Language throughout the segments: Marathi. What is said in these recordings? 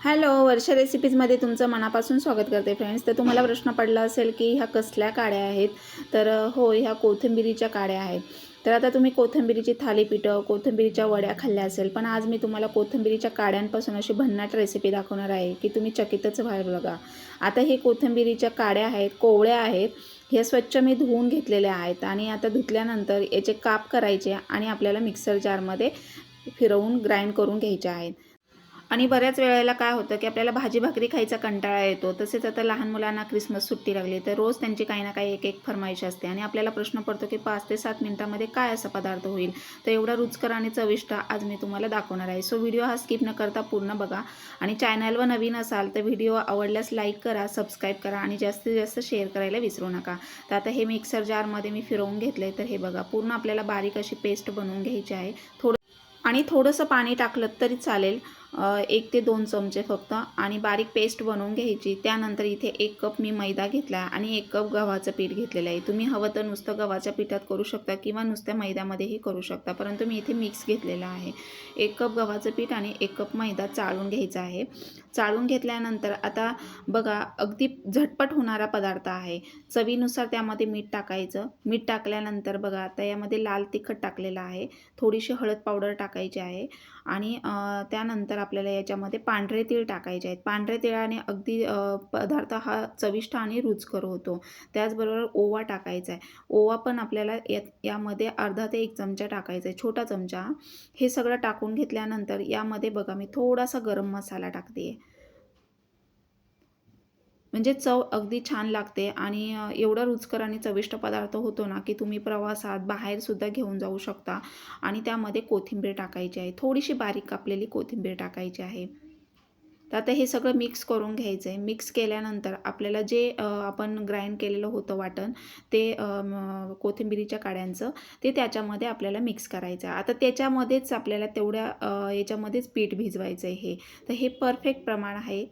हॅलो वर्षा रेसिपीजमध्ये तुमचं मनापासून स्वागत करते फ्रेंड्स. तर तुम्हाला प्रश्न पडला असेल की ह्या कसल्या काड्या आहेत? तर हो ह्या कोथिंबिरीच्या काड्या आहेत. तर आता तुम्ही कोथिंबिरीची थालीपीठं कोथिंबिरीच्या वड्या खाल्ल्या असेल पण आज मी तुम्हाला कोथिंबिरीच्या काड्यांपासून अशी भन्नाट रेसिपी दाखवणार आहे की तुम्ही चकितच व्हायला बघा. आता हे कोथिंबिरीच्या काड्या आहेत कोवळ्या आहेत ह्या स्वच्छ मी धुवून घेतलेल्या आहेत आणि आता धुतल्यानंतर याचे काप करायचे आणि आपल्याला मिक्सर जारमध्ये फिरवून ग्राइंड करून घ्यायचे आहेत. आणि बऱ्याच वेळेला काय होतं की आपल्याला भाजी भाकरी खायचा कंटाळा येतो. तसेच आता लहान मुलांना क्रिसमस सुट्टी लागली तर रोज त्यांची काही ना काही एक एक फरमाईश असते आणि आपल्याला प्रश्न पडतो की पाच ते सात मिनिटामध्ये काय असा पदार्थ होईल? तर एवढा रुचकर आणि चविष्ट आज मी तुम्हाला दाखवणार आहे. सो व्हिडिओ हा स्किप न करता पूर्ण बघा. आणि चॅनलवर नवीन असाल तर व्हिडिओ आवडल्यास लाईक करा सबस्क्राईब करा आणि जास्तीत जास्त शेअर करायला विसरू नका. तर आता हे मिक्सर जारमध्ये मी फिरवून घेतलं तर हे बघा. पूर्ण आपल्याला बारीक अशी पेस्ट बनवून घ्यायची आहे. थोडं आणि थोडंसं पाणी टाकलं तरी चालेल. एक ते दोन चमचे फक्त आणि बारीक पेस्ट बनवून घ्यायची. त्यानंतर इथे एक कप मी मैदा घेतला आणि एक कप गव्हाचं पीठ घेतलेलं आहे. तुम्ही हवं तर नुसतं गव्हाच्या पिठात करू शकता किंवा नुसत्या मैद्यामध्येही करू शकता. परंतु मी इथे मिक्स घेतलेलं आहे. एक कप गव्हाचं पीठ आणि एक कप मैदा चाळून घ्यायचा आहे. चाळून घेतल्यानंतर आता बघा अगदी झटपट होणारा पदार्थ आहे. चवीनुसार त्यामध्ये मीठ टाकायचं. मीठ टाकल्यानंतर बघा आता यामध्ये लाल तिखट टाकलेलं आहे. थोडीशी हळद पावडर टाकायची आहे. आणि त्यानंतर त्यानंतर आपल्याला याच्यामध्ये पांढरे तीळ टाकायचे आहेत. पांढरे तिळाने अगदी पदार्थ हा चविष्ट आणि रुचकर होतो. त्याचबरोबर ओवा टाकायचा आहे. ओवा पण आपल्याला या यामध्ये अर्धा ते एक चमचा टाकायचा आहे. छोटा चमचा. हे सगळं टाकून घेतल्यानंतर यामध्ये बघा मी थोडासा गरम मसाला टाकते म्हणजे चव अगदी छान लागते आणि एवढं एवढा रुचकर आणि चविष्ट पदार्थ होतो ना की तुम्ही प्रवासात बाहेरसुद्धा घेऊन जाऊ शकता. आणि त्यामध्ये कोथिंबीर टाकायची आहे. थोडीशी बारीक कापलेली कोथिंबीर टाकायची आहे. तर आता हे सगळं मिक्स करून घ्यायचं आहे मिक्स केल्यानंतर आपल्याला जे आपण ग्राइंड केलेलं होतं वाटण ते कोथिंबिरीच्या काड्यांचं ते त्याच्यामध्ये आपल्याला मिक्स करायचं आहे. आता त्याच्यामध्येच आपल्याला तेवढ्या याच्यामध्येच पीठ भिजवायचं आहे हे. तर हे परफेक्ट प्रमाण आहे.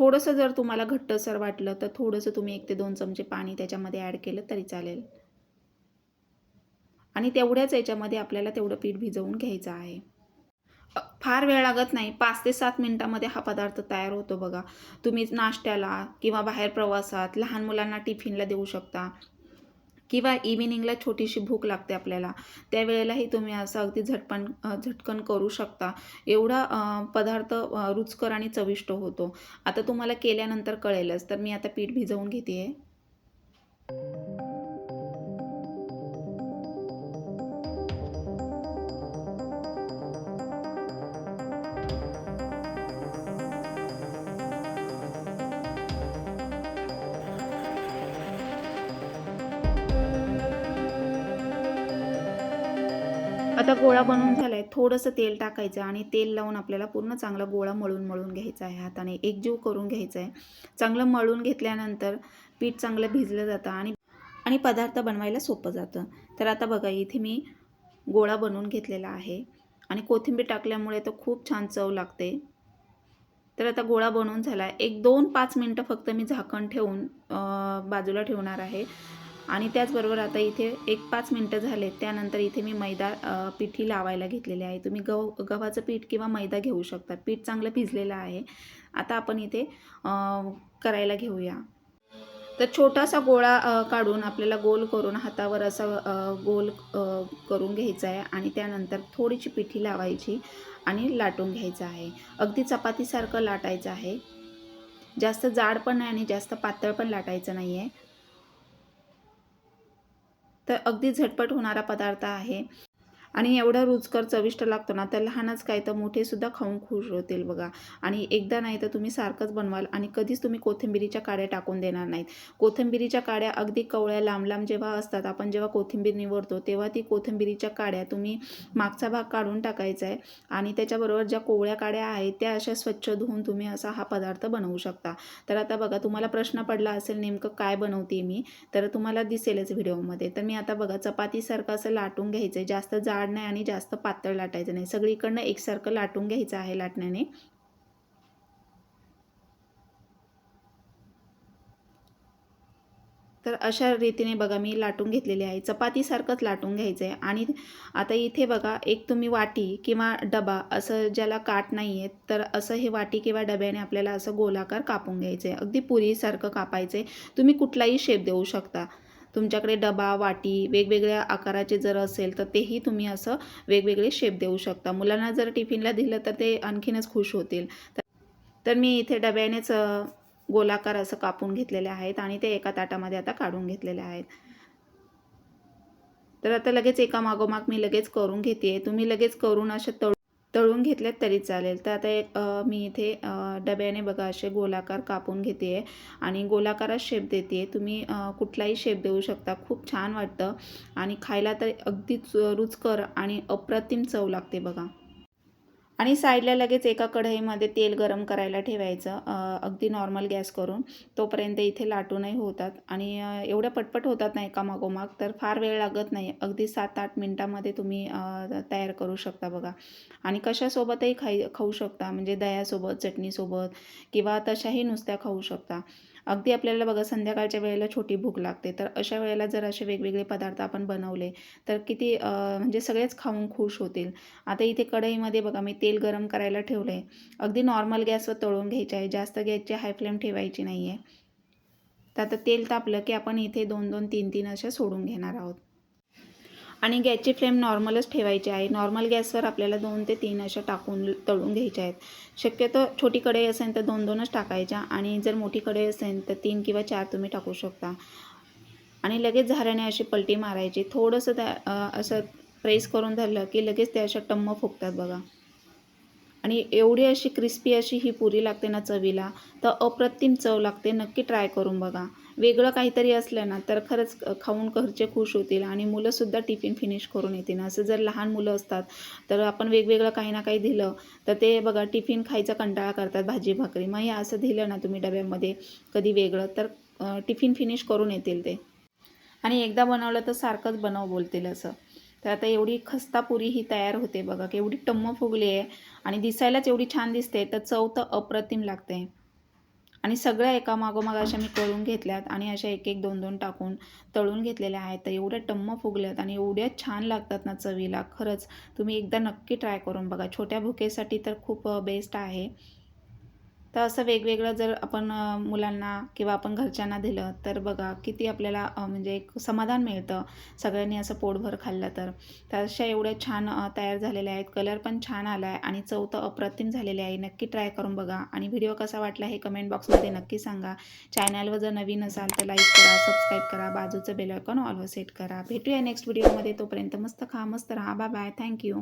थोडंसं जर तुम्हाला घट्टसर वाटलं तर थोडंसं तुम्ही एक ते दोन चमचे पाणी त्याच्यामध्ये ॲड केलं तरी चालेल. आणि तेवढ्याच याच्यामध्ये आपल्याला तेवढं पीठ भिजवून घ्यायचं आहे. फार वेळ लागत नाही. पाच ते सात मिनटामध्ये हा पदार्थ तयार होतो बघा. तुम्ही नाश्त्याला किंवा बाहेर प्रवासात लहान मुलांना टिफिनला देऊ शकता. किंवा इव्हिनिंगला छोटीशी भूक लागते आपल्याला. त्यावेळेलाही तुम्ही असं अगदी झटपण झटकन करू शकता. एवढा पदार्थ रुचकर आणि चविष्ट होतो. आता तुम्हाला केल्यानंतर कळेलच. तर मी आता पीठ भिजवून घेते आहे आता गोळा बनवून झाला आहे थोडंसं तेल टाकायचं आणि तेल लावून आपल्याला पूर्ण चांगला गोळा मळून मळून घ्यायचा आहे हाताने. एकजीव करून घ्यायचा आहे चांगलं मळून घेतल्यानंतर पीठ चांगलं भिजलं जातं आणि आणि पदार्थ बनवायला सोपं जातं. तर आता बघा इथे मी गोळा बनवून घेतलेला आहे. आणि कोथिंबीर टाकल्यामुळे तर खूप छान चव लागते. तर आता गोळा बनवून झाला आहे एक दोन पाच मिनटं फक्त मी झाकण ठेवून बाजूला ठेवणार आहे. आणि त्याचबरोबर आता इथे एक पाच मिनटं झाले त्यानंतर इथे मी मैदा पिठी लावायला घेतलेली आहे. तुम्ही गव गव्हाचं पीठ किंवा मैदा घेऊ शकता. पीठ चांगलं भिजलेलं आहे. आता आपण इथे करायला घेऊया. तर छोटासा गोळा काढून आपल्याला गोल करून हातावर असा गोल करून घ्यायचा आहे आणि त्यानंतर थोडीशी पिठी लावायची आणि लाटून घ्यायचं आहे. अगदी चपातीसारखं लाटायचं आहे. जास्त जाड पण नाही आणि जास्त पातळ पण लाटायचं नाही आहे तर अगदी झटपट होणारा पदार्थ आहे. आणि एवढा रुचकर चविष्ट लागतो ना तर लहानच काय तर मोठेसुद्धा खाऊन खुश होतील बघा. आणि एकदा नाही तर तुम्ही सारखंच बनवाल आणि कधीच तुम्ही कोथिंबिरीच्या काड्या टाकून देणार नाहीत. कोथिंबिरीच्या काड्या अगदी कवळ्या लांब लांब जेव्हा असतात आपण जेव्हा कोथिंबीर निवडतो तेव्हा ती कोथिंबिरीच्या काड्या तुम्ही मागचा भाग काढून टाकायचा आहे आणि त्याच्याबरोबर ज्या कोवळ्या काड्या आहेत त्या अशा स्वच्छ धुवून तुम्ही असा हा पदार्थ बनवू शकता. तर आता बघा तुम्हाला प्रश्न पडला असेल नेमकं काय बनवते मी तर तुम्हाला दिसेलच व्हिडिओमध्ये. तर मी आता बघा चपातीसारखं असं लाटून घ्यायचं आहे जास्त जाड नाही आणि जास्त पातळ लाटायचं नाही. सगळीकडनं एकसारखं लाटून घ्यायचं आहे लाटण्याने. तर अशा रीतीने बघा मी लाटून घेतलेली आहे. चपातीसारखंच लाटून घ्यायचं आहे आणि आता इथे बघा एक तुम्ही वाटी किंवा डबा असं ज्याला काट नाही आहे तर असं हे वाटी किंवा डब्याने आपल्याला असं गोलाकार कापून घ्यायचं आहे अगदी पुरीसारखं कापायचं आहे तुम्ही कुठलाही शेप देऊ शकता. तुमच्याकडे डबा वाटी वेगवेगळ्या आकाराचे जर असेल तर तेही तुम्ही असं वेगवेगळे शेप देऊ शकता. मुलांना जर टिफिनला दिलं तर ते आणखीनच खुश होतील. तर- मी इथे डब्यानेच गोलाकार असं कापून घेतलेले आहेत आणि ते एका ताटामध्ये आता काढून घेतलेले आहेत. तर आता लगेच एका मागोमाग मी लगेच करून घेते तुम्ही लगेच करून असे तळ तळून घेतल्यात तरी चालेल. तर आता एक मी इथे डब्याने बघा असे गोलाकार कापून घेते आहे आणि गोलाकारात शेप देते आहे तुम्ही कुठलाही शेप देऊ शकता. खूप छान वाटतं आणि खायला तर अगदी रुचकर आणि अप्रतिम चव लागते बघा. आणि साईडला लगेच एका कढईमध्ये तेल गरम करायला ठेवायचं अगदी नॉर्मल गॅस करून. तोपर्यंत इथे लाटूनही होतात आणि एवढ्या पटपट होतात नाही का मागोमाग तर फार वेळ लागत नाही. अगदी सात आठ मिनटामध्ये तुम्ही तयार करू शकता बघा. आणि कशासोबतही खाई खाऊ शकता. म्हणजे दह्यासोबत चटणीसोबत किंवा तशाही नुसत्या खाऊ शकता. अगदी आपल्याला बघा संध्याकाळच्या वेळेला छोटी भूक लागते. तर अशा वेळेला जर असे वेगवेगळे पदार्थ आपण बनवले तर किती म्हणजे सगळेच खाऊन खुश होतील. आता इथे कढईमध्ये बघा मी तेल गरम करायला ठेवलं आहे अगदी नॉर्मल गॅसवर तळून घ्यायचे आहे. जास्त गॅसची हाय फ्लेम ठेवायची नाही आहे तर आता तेल तापलं की आपण इथे दोन दोन तीन तीन अशा सोडून घेणार आहोत. आणि गॅसची फ्लेम नॉर्मलच ठेवायची आहे. नॉर्मल गॅसवर आपल्याला दोन ते तीन अशा टाकून तळून घ्यायच्या आहेत. शक्यतो छोटी कढई असेल तर दोन दोनच टाकायच्या आणि जर मोठी कढई असेल तर तीन किंवा चार तुम्ही टाकू शकता. आणि लगेच झाऱ्याने अशी पलटी मारायची. थोडंसं त्या असं प्रेस करून धरलं की लगेच त्या अशा टम्म फुगतात बघा. आणि एवढी अशी क्रिस्पी अशी ही पुरी लागते ना चवीला तर अप्रतिम चव लागते. नक्की ट्राय करून बघा. वेगळं काहीतरी असलं ना तर खरंच खाऊन घरचे खुश होतील आणि मुलंसुद्धा टिफिन फिनिश करून येतील. असं जर लहान मुलं असतात तर आपण वेगवेगळं काही ना काही दिलं तर ते बघा टिफिन खायचा कंटाळा करतात भाजी भाकरी. मग हे असं दिलं ना तुम्ही डब्यामध्ये कधी वेगळं तर टिफिन फिनिश करून येतील ते. आणि एकदा बनवलं तर सारखंच बनव बोलतील असं. तर आता एवढी खस्ता पुरी ही तयार होते बघा केवढी टम्म फुगली आहे आणि दिसायलाच एवढी छान दिसते तर चव तर अप्रतिम लागते. आणि सगळ्या एका मागोमाग अशा मी करून घेतल्यात आणि अशा एक एक दोन दोन टाकून तळून घेतलेल्या आहेत. तर एवढ्या टम्म फुगल्यात आणि एवढ्या छान लागतात ना चवीला. खरंच तुम्ही एकदा नक्की ट्राय करून बघा. छोट्या भुकेसाठी तर खूप बेस्ट आहे. तर असं वेगवेगळं जर आपण मुलांना किंवा आपण घरच्यांना दिलं तर बघा किती आपल्याला म्हणजे एक समाधान मिळतं सगळ्यांनी असं पोटभर खाल्लं तर. तर अशा एवढ्या छान तयार झालेल्या आहेत. कलर पण छान आला आहे आणि चव तर अप्रतिम झालेली आहे. नक्की ट्राय करून बघा आणि व्हिडिओ कसा वाटला हे कमेंट बॉक्समध्ये नक्की सांगा. चॅनलवर जर नवीन असाल तर लाईक करा सबस्क्राईब करा बाजूचं बेल आयकॉन ऑलवर सेट करा. भेटूया नेक्स्ट व्हिडिओमध्ये. तोपर्यंत मस्त खा मस्त राहा. Bye bye. थँक्यू